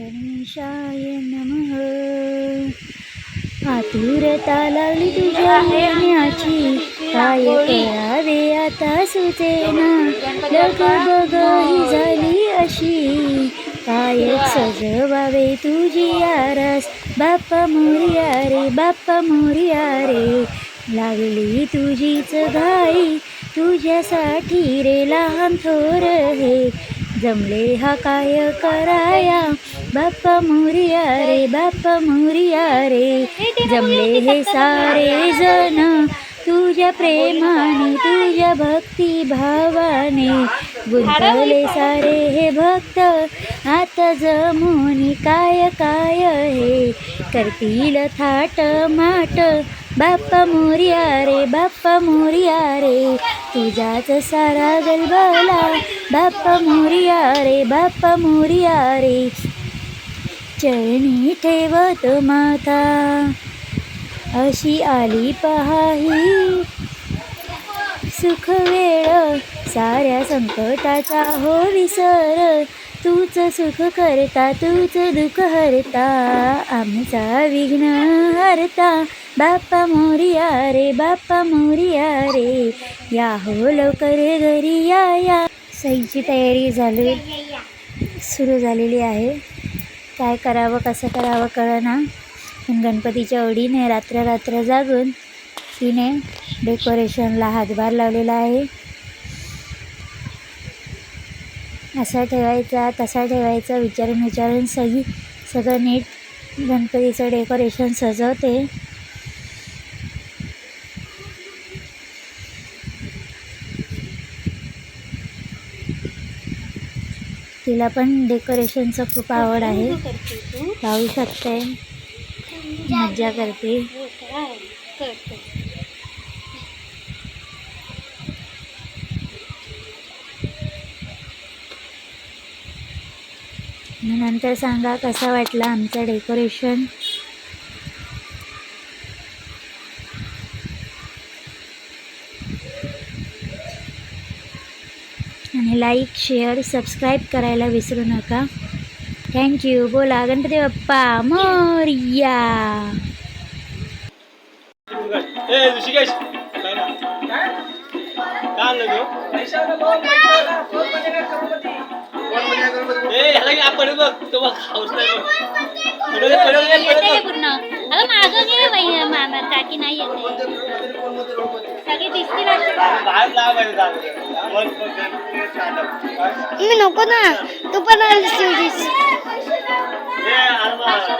गणेशाय नम. आतुरता लागली तुझ्या येण्याची काय करावे आता सुचेना. लग बग झाली अशी काय सजवावे तुझी आरस. बाप्पा मोरिया रे बाप्पा मोरिया रे लागली तुझीच घाई. तुझ्यासाठी रे लहान थोर हे जमले हा काय कराया. बाप्पा मोरिया रे बाप्पा मोरिया रे जमले हे सारे जण तुझ्या प्रेमाने तुझ्या भक्ती भावाने. गुंतवले सारे हे भक्त आता जमोनी काय काय हे करतील थाट माट. बाप्पा मोरिया रे बाप्पा मोरिया रे तुझाच सारा गलबला. बाप्पा मोरिया रे बाप्पा मोरिया रे चरणी ठेवत माता. अशी आली पहाही. सुख वेळ साऱ्या संकटाचा हो विसर. तूच सुख करता तूच दुःख हरता. आमचा विघ्न हरता. बाप्पा मोरिया रे बाप्पा मोरिया रे या हो लवकर घरी या या. सईची तयारी झाली सुरू झालेली आहे. काय करावं कसं करावं कळना. पण गणपतीच्या ओढीने रात्र रात्र जागून तिने डेकोरेशनला हातभार लावलेला आहे. असा ठेवायचा तसा ठेवायचा विचारून विचारून सगळी सगळं नीट गणपतीचं डेकोरेशन सजवते. तिला पण डेकोरेशनचं खूप आवड आहे. लावू शकते मज्जा करते नंतर सांगा कसा वाटला आमचं डेकोरेशन? आणि लाईक शेअर सबस्क्राईब करायला विसरू नका. थँक्यू बोला गणपती बाप्पा मोरया. पूर्ण. मामा काकी नाही येते सगळे दिसतील. मी नको ना तू पण. ए,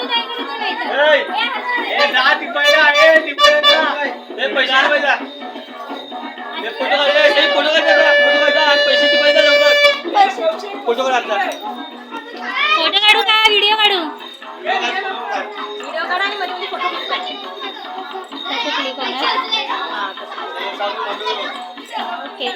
फोटो काढ, ए, फोटो काढ काढ जा लवकर. फोटो क्लिक होणार ओके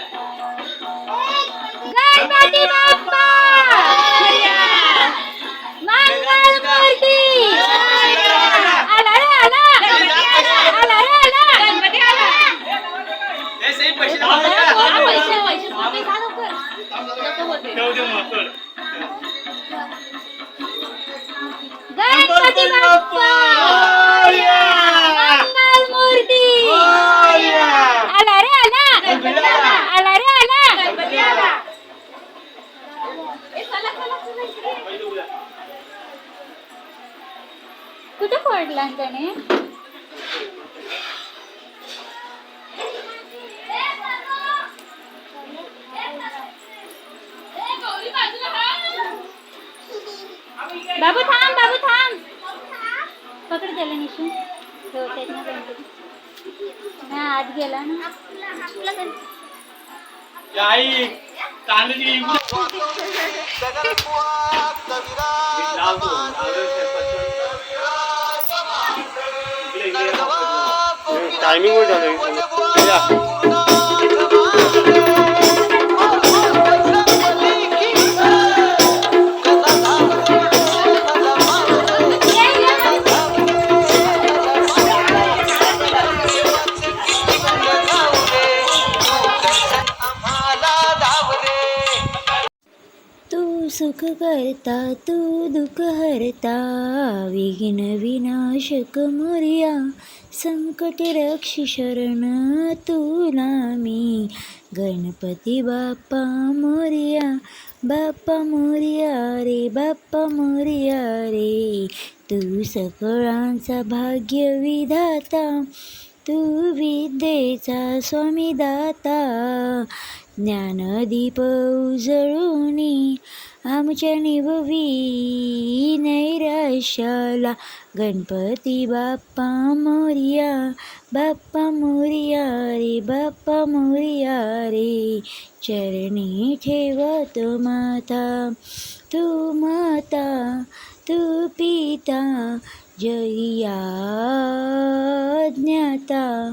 कुठे पडला त्याने? बाबू थांब बाबू थांब. पकड त्याला निशू. ठेवतात ना हा आत गेला ना. आई कांद्याची টাইমিং ওই জানে सुख करता तू दुःख हरता. विघ्न विनाशक मोर्या संकट रक्षी शरण तुला मी. गणपती बाप्पा मोर्या बाप्पा मोर्या रे बाप्पा मोर्या रे. तू सकळांचा भाग्य विधाता तू विद्येचा स्वामी दाता. ज्ञानदीप उजळूनी आमच्या निभवी नैराशाला गणपती बाप्पा मोरिया बाप्पा मोरिया रे बाप्पा मोरिया रे. चरणी ठेवत माता तू माता तू पिता. जया ज्ञाता.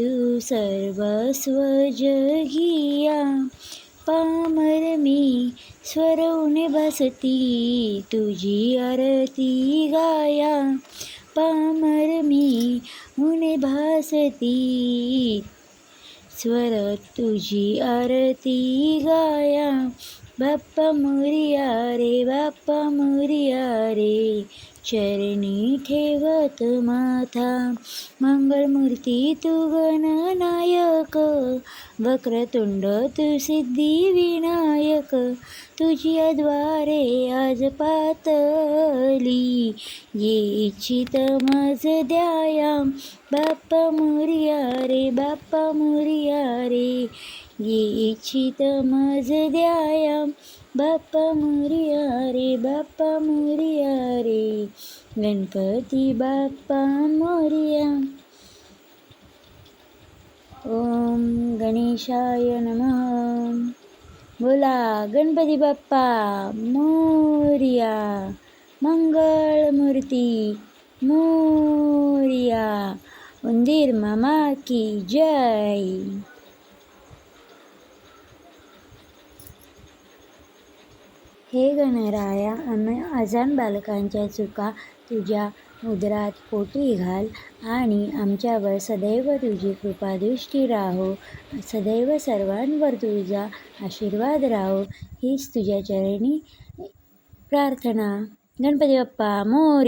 तू सर्वस्व जगिया पामर मी स्वरवणे बसती तुझी आरती गाया. पामर मी उणे भासती स्वर तुझी आरती गाया. बाप्पा मोरिया रे बाप्पा मोरिया रे चरणी ठेवत माथा मंगळमूर्ती तू गणनायक वक्रतुंड तू सिद्धी विनायक तुझ्या द्वारे आज पातली. ये इच्छित मज द्याया बाप्पा मोरिया रे बाप्पा मोरिया रे. ये इच्छित मज द्याया बाप्पा मोरिया रे बाप्पा मोरिया रे. गणपती बाप्पा मोरिया. ओम गणेशाय नमः. बोला गणपती बाप्पा मोरिया. मंगळ मूर्ती मोरिया. उंदीर मामा की जय. हे गणराया आम्ही अजान बालकांच्या चुका तुझ्या उदरात पोटी घाल आणि आमच्यावर सदैव तुझी कृपादृष्टी राहो. सदैव सर्वांवर तुझा आशीर्वाद राहो. हीच तुझ्या चरणी प्रार्थना. गणपती बाप्पा मोर